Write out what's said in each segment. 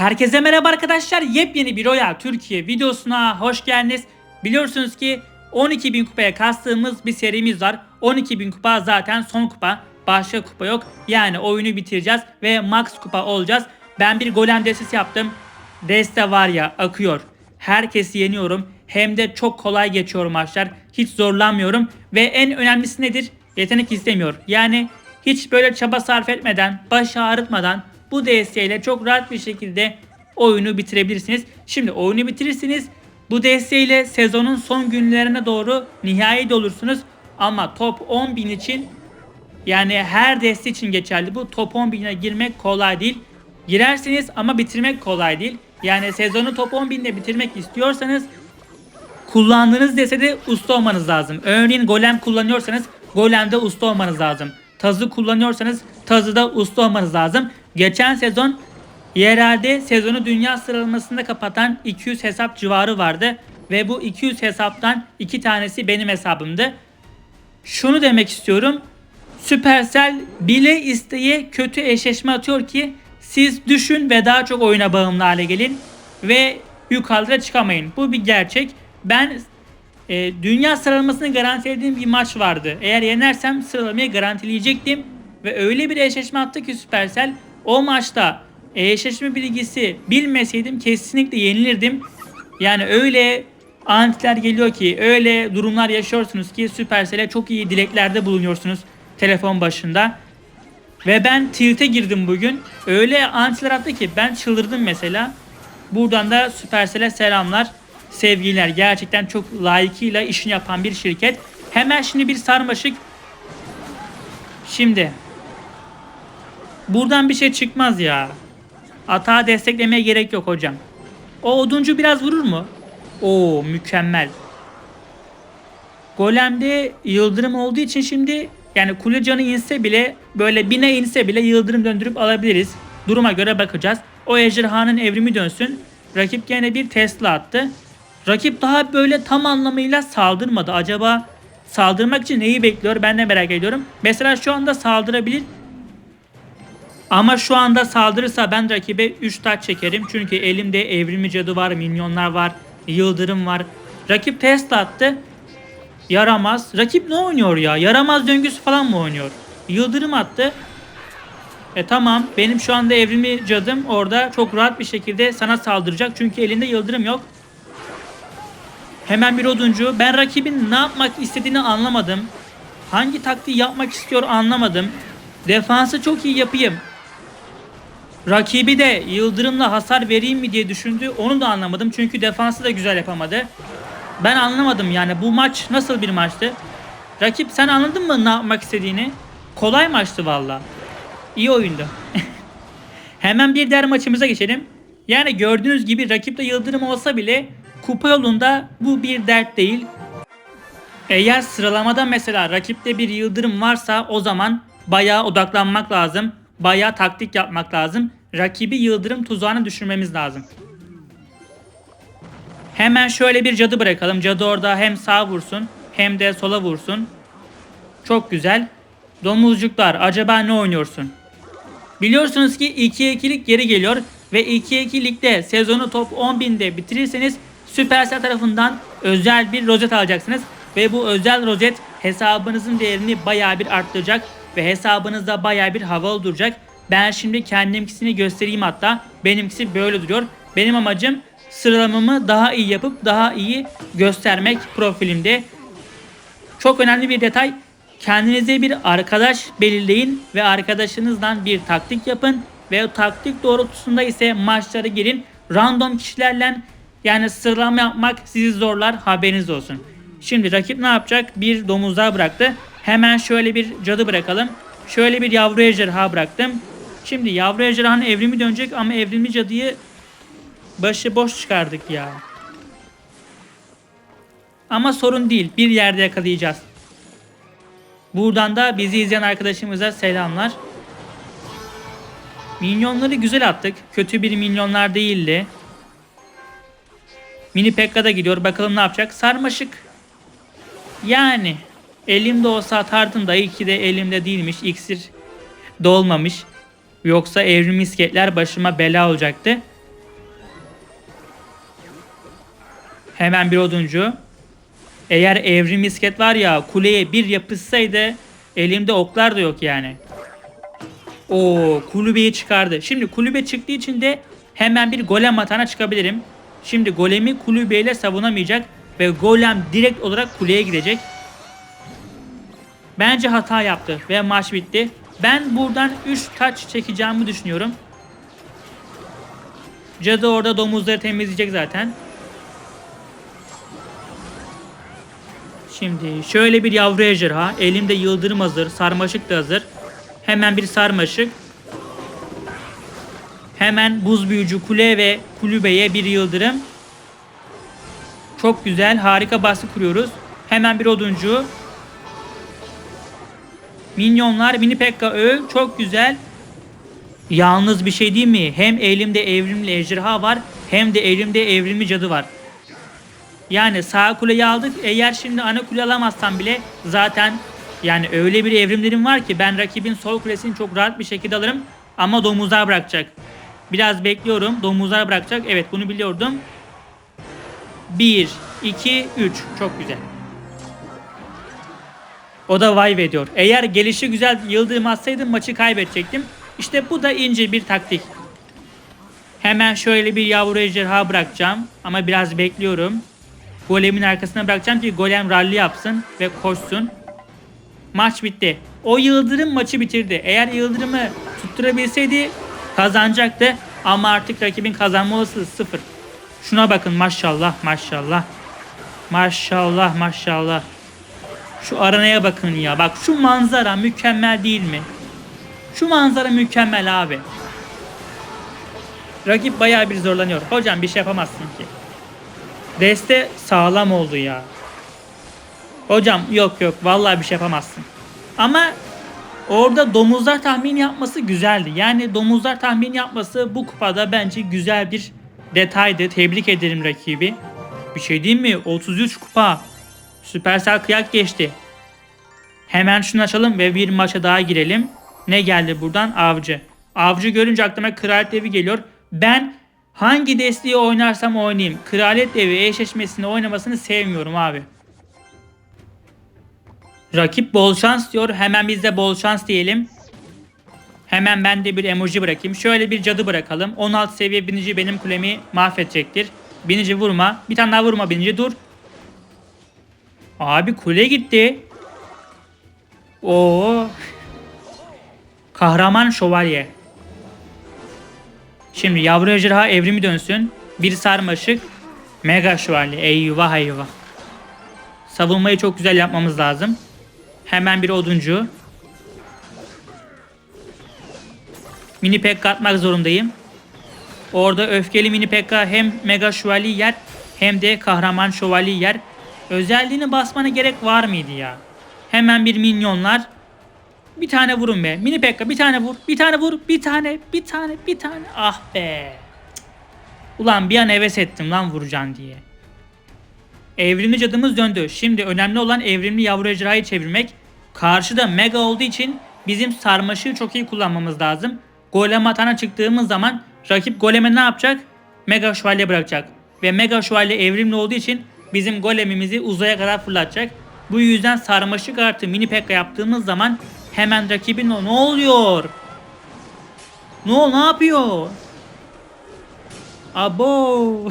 Herkese merhaba arkadaşlar. Yepyeni bir Royal Türkiye videosuna hoş geldiniz. Biliyorsunuz ki 12.000 kupaya kastığımız bir serimiz var. 12.000 kupa zaten son kupa. Başka kupa yok. Yani oyunu bitireceğiz ve max kupa olacağız. Ben bir golem destesi yaptım. Deste var ya akıyor. Herkesi yeniyorum. Hem de çok kolay geçiyor maçlar. Hiç zorlanmıyorum. Ve en önemlisi nedir? Yetenek istemiyor. Yani hiç böyle çaba sarf etmeden, baş ağrıtmadan bu desteğiyle çok rahat bir şekilde oyunu bitirebilirsiniz. Şimdi oyunu bitirirsiniz. Bu desteğiyle sezonun son günlerine doğru nihai olursunuz. Ama top 10.000 için yani her deste için geçerli bu. Top 10.000'e girmek kolay değil. Girersiniz ama bitirmek kolay değil. Yani sezonu top 10.000'de bitirmek istiyorsanız kullandığınız destede usta olmanız lazım. Örneğin golem kullanıyorsanız golemde usta olmanız lazım. Tazı kullanıyorsanız tazıda usta olmanız lazım. Geçen sezon yerelde sezonu dünya sıralamasında kapatan 200 hesap civarı vardı. Ve bu 200 hesaptan iki tanesi benim hesabımdı. Şunu demek istiyorum. Supercell bile isteye kötü eşleşme atıyor ki siz düşün ve daha çok oyuna bağımlı hale gelin ve yukarıda çıkamayın. Bu bir gerçek. Ben e, dünya sıralamasını garantilediğim bir maç vardı. Eğer yenersem sıralamayı garantileyecektim. Ve öyle bir eşleşme attı ki Supercell o maçta eşleşme bilgisi bilmeseydim kesinlikle yenilirdim. Yani öyle antiler geliyor ki öyle durumlar yaşıyorsunuz ki Supercell'e çok iyi dileklerde bulunuyorsunuz telefon başında. Ve ben tilt'e girdim bugün. Öyle antiler attı ki ben çıldırdım mesela. Buradan da Supercell'e selamlar. Sevgiler gerçekten çok layıkıyla işini yapan bir şirket. Hemen şimdi bir sarmaşık. Şimdi. Buradan bir şey çıkmaz ya. Atağı desteklemeye gerek yok hocam. O oduncu biraz vurur mu? Oo mükemmel. Golem'de yıldırım olduğu için şimdi yani kule canı inse bile böyle bine inse bile yıldırım döndürüp alabiliriz. Duruma göre bakacağız. O ejderhanın evrimi dönsün. Rakip gene bir Tesla attı. Rakip daha böyle tam anlamıyla saldırmadı. Acaba saldırmak için neyi bekliyor ben de merak ediyorum. Mesela şu anda saldırabilir. Ama şu anda saldırırsa ben rakibe 3 taç çekerim. Çünkü elimde evrimi cadı var, minyonlar var, yıldırım var. Rakip test attı. Yaramaz. Rakip ne oynuyor ya? Yaramaz döngüsü falan mı oynuyor? Yıldırım attı. E tamam benim şu anda evrimi cadım orada çok rahat bir şekilde sana saldıracak. Çünkü elinde yıldırım yok. Hemen bir oduncu. Ben rakibin ne yapmak istediğini anlamadım. Hangi taktiği yapmak istiyor anlamadım. Defansı çok iyi yapayım. Rakibi de yıldırımla hasar vereyim mi diye düşündü. Onu da anlamadım. Çünkü defansı da güzel yapamadı. Ben anlamadım yani bu maç nasıl bir maçtı? Rakip sen anladın mı ne yapmak istediğini? Kolay maçtı valla. İyi oyundu. Hemen bir diğer maçımıza geçelim. Yani gördüğünüz gibi rakipte yıldırım olsa bile kupa yolunda bu bir dert değil. Eğer sıralamada mesela rakipte bir yıldırım varsa o zaman bayağı odaklanmak lazım. Bayağı taktik yapmak lazım. Rakibi yıldırım tuzağına düşürmemiz lazım. Hemen şöyle bir cadı bırakalım. Cadı orada hem sağ vursun hem de sola vursun. Çok güzel. Domuzcuklar acaba ne oynuyorsun? Biliyorsunuz ki 2'ye 2'lik geri geliyor ve 2'ye 2 ligde sezonu top 10.000'de bitirirseniz Supercell tarafından özel bir rozet alacaksınız. Ve bu özel rozet hesabınızın değerini baya bir arttıracak ve hesabınızda baya bir havalı duracak. Ben şimdi kendimkisini göstereyim hatta. Benimkisi böyle duruyor. Benim amacım sıralamamı daha iyi yapıp daha iyi göstermek profilimde. Çok önemli bir detay. Kendinize bir arkadaş belirleyin ve arkadaşınızdan bir taktik yapın ve o taktik doğrultusunda ise maçlara girin. Random kişilerle yani sıralama yapmak sizi zorlar haberiniz olsun. Şimdi rakip ne yapacak? Bir domuzlar bıraktı. Hemen şöyle bir cadı bırakalım. Şöyle bir yavru ejderha bıraktım. Şimdi yavru ejderhanın evrimi dönecek ama evrimli cadıyı başı boş çıkardık ya. Ama sorun değil. Bir yerde yakalayacağız. Buradan da bizi izleyen arkadaşımıza selamlar. Minyonları güzel attık. Kötü bir minyonlar değildi. Mini Pekka da gidiyor. Bakalım ne yapacak. Sarmaşık. Yani Elimde olsa atardım da iyi ki de elimde değilmiş. İksir dolmamış. Yoksa evrim misketler başıma bela olacaktı. Hemen bir oduncu. Eğer evrim misket var ya kuleye bir yapışsaydı elimde oklar da yok yani. O kulübeyi çıkardı. Şimdi kulübe çıktığı için de hemen bir golem atana çıkabilirim. Şimdi golemi kulübeyle savunamayacak ve golem direkt olarak kuleye gidecek. Bence hata yaptı ve maç bitti. Ben buradan 3 taç çekeceğimi düşünüyorum. Cadı orada domuzları temizleyecek zaten. Şimdi şöyle bir yavru ejderha. Elimde yıldırım hazır. Sarmaşık da hazır. Hemen bir sarmaşık. Hemen buz büyücü kule ve kulübeye bir yıldırım. Çok güzel. Harika baskı kuruyoruz. Hemen bir oduncu. Minyonlar mini pekka öl. Çok güzel. Yalnız bir şey değil mi? Hem elimde evrimli ejderha var hem de elimde evrimli cadı var. Yani sağ kuleyi aldık. Eğer şimdi ana kule alamazsam bile zaten yani öyle bir evrimlerim var ki ben rakibin sol kulesini çok rahat bir şekilde alırım. Ama domuzlar bırakacak. Biraz bekliyorum. Domuzlar bırakacak. Evet bunu biliyordum. 1, 2, 3. Çok güzel. O da vay ediyor. Eğer gelişi güzel yıldırım atsaydım maçı kaybedecektim. İşte bu da ince bir taktik. Hemen şöyle bir yavru ejderha bırakacağım. Ama biraz bekliyorum. Golemin arkasına bırakacağım ki golem rally yapsın ve koşsun. Maç bitti. O yıldırım maçı bitirdi. Eğer yıldırımı tutturabilseydi kazanacaktı. Ama artık rakibin kazanma olasılığı sıfır. Şuna bakın maşallah maşallah. Maşallah maşallah. Şu aranaya bakın ya. Bak şu manzara mükemmel değil mi? Şu manzara mükemmel abi. Rakip bayağı bir zorlanıyor. Hocam bir şey yapamazsın ki. Deste sağlam oldu ya. Hocam yok yok vallahi bir şey yapamazsın. Ama orada domuzlar tahmin yapması güzeldi. Yani domuzlar tahmin yapması bu kupada bence güzel bir detaydı. Tebrik ederim rakibi. Bir şey diyeyim mi? 33 kupa. Süpersel kıyak geçti. Hemen şunu açalım ve bir maça daha girelim. Ne geldi buradan? Avcı. Avcı görünce aklıma kraliyet devi geliyor. Ben hangi desteği oynarsam oynayayım. Kraliyet devi eşleşmesini oynamasını sevmiyorum abi. Rakip bol şans diyor. Hemen biz de bol şans diyelim. Hemen ben de bir emoji bırakayım. Şöyle bir cadı bırakalım. 16 seviye binici benim kulemi mahvedecektir. Binici vurma. Bir tane daha vurma binici dur. Abi kule gitti. Oo. Kahraman şövalye. Şimdi yavru ejderha evrimi dönsün. Bir sarmaşık. Mega şövalye. Eyvah eyvah. Savunmayı çok güzel yapmamız lazım. Hemen bir oduncu. Mini pekka atmak zorundayım. Orada öfkeli mini pekka hem mega şövalye yer hem de kahraman şövalye yer. Özelliğini basmana gerek var mıydı ya? Hemen bir minyonlar. Bir tane vurun be. Mini pekka bir tane vur. Bir tane vur. Bir tane. Bir tane. Bir tane. Ah be. Ulan bir an heves ettim lan vuracaksın diye. Evrimli cadımız döndü. Şimdi önemli olan evrimli yavru ejderhayı çevirmek. Karşıda mega olduğu için bizim sarmaşığı çok iyi kullanmamız lazım. Golem atana çıktığımız zaman rakip goleme ne yapacak? Mega şövalye bırakacak. Ve mega şövalye evrimli olduğu için bizim golemimizi uzaya kadar fırlatacak. Bu yüzden sarmaşık artı mini pekka yaptığımız zaman hemen rakibin o ne oluyor? Ne ol ne yapıyor? Abo.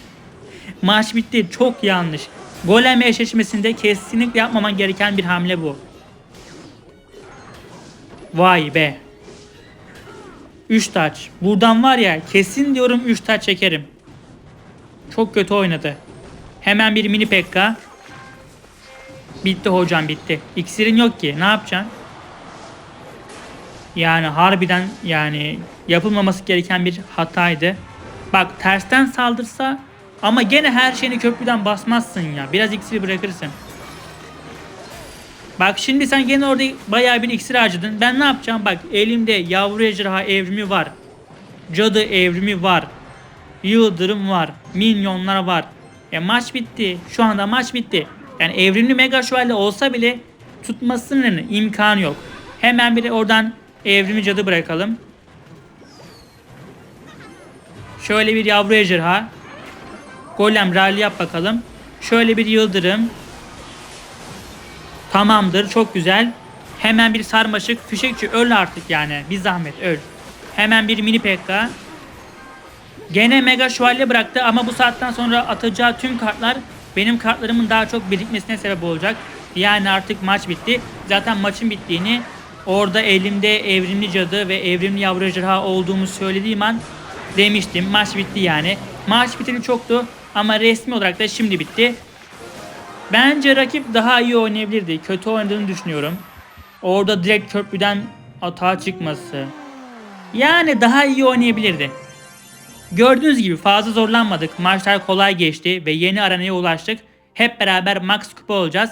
Maç bitti. Çok yanlış. Golem eşleşmesinde kesinlikle yapmaman gereken bir hamle bu. Vay be. 3 taç. Buradan var ya kesin diyorum 3 taç çekerim. Çok kötü oynadı. Hemen bir mini pekka. Bitti hocam bitti. İksirin yok ki. Ne yapacaksın? Yani harbiden yani yapılmaması gereken bir hataydı. Bak tersten saldırsa ama gene her şeyini köprüden basmazsın ya. Biraz iksiri bırakırsın. Bak şimdi sen gene orada bayağı bir iksir harcadın. Ben ne yapacağım? Bak elimde yavru ejderha evrimi var. Cadı evrimi var. Yıldırım var. Minyonlar var. E maç bitti. Şu anda maç bitti. Yani evrimli mega şövalye olsa bile tutmasının imkanı yok. Hemen bir oradan evrimi cadı bırakalım. Şöyle bir yavru ejderha. Golem rally yap bakalım. Şöyle bir yıldırım. Tamamdır çok güzel. Hemen bir sarmaşık. Fişekçi öl artık yani. Bir zahmet öl. Hemen bir mini pekka. Gene mega şövalye bıraktı ama bu saatten sonra atacağı tüm kartlar benim kartlarımın daha çok birikmesine sebep olacak. Yani artık maç bitti. Zaten maçın bittiğini orada elimde evrimli cadı ve evrimli yavru ejderha olduğumu söylediğim an demiştim. Maç bitti yani. Maç biteli çoktu ama resmi olarak da şimdi bitti. Bence rakip daha iyi oynayabilirdi. Kötü oynadığını düşünüyorum. Orada direkt köprüden atağa çıkması. Yani daha iyi oynayabilirdi. Gördüğünüz gibi fazla zorlanmadık. Maçlar kolay geçti ve yeni arenaya ulaştık. Hep beraber max kupa olacağız.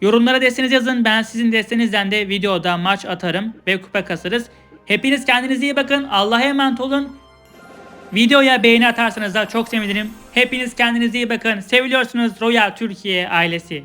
Yorumlara desteniz yazın. Ben sizin destenizden de videoda maç atarım ve kupa kasarız. Hepiniz kendinize iyi bakın. Allah'a emanet olun. Videoya beğeni atarsanız da çok sevinirim. Hepiniz kendinize iyi bakın. Seviliyorsunuz Royal Türkiye ailesi.